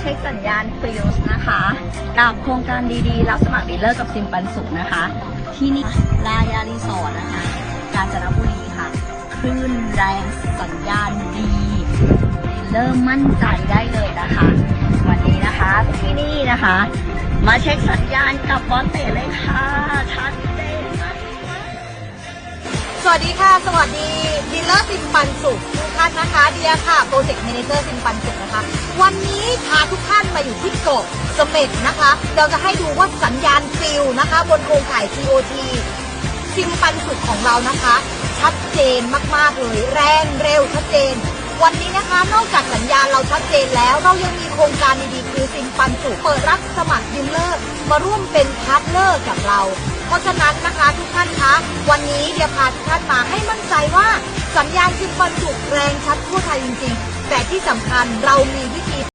เช็คสัญญาณฟิลส์นะคะ กับโครงการดีๆ รับสมัครดีเลอร์กับซิมปันสุขนะคะ ที่นี่ลายารีสอร์ทนะคะ กาญจนบุรีค่ะ คลื่นแรงสัญญาณดีเริ่มมั่นใจได้เลยนะคะ วันนี้นะคะที่นี่นะคะ มาเช็คสัญญาณกับบอสเตเล วัสดีค่ะ สวัสดีดีลเลอร์ซิมปันสุขทุกท่านนะคะเดียค่ะโปรเจกต์เมนเจอร์ซิมปันสุขนะคะ วันนี้พาทุกท่านมาอยู่ที่เกาะเสม็ดนะคะ เราจะให้ดูว่าสัญญาณฟิลนะคะ บนโครงข่าย TOT ซิมปันสุขของเรานะคะ ชัดเจนมาก ๆ เลย แรงเร็วชัดเจน วันนี้นะคะ นอกจากสัญญาเราชัดเจนแล้ว เรายังมีโครงการดีๆคือซิมปันสุเปิดรับสมัครดิลเลอร์ มาร่วมเป็นพาร์ทเนอร์กับเรา เพราะฉะนั้นนะคะทุกท่านคะวันนี้เดียพาทุกท่านมาให้มั่นใจว่าสัญญาณซิมปันสุแรงชัดทั่วไทยจริง ๆ แต่ที่สำคัญเรามีวิธี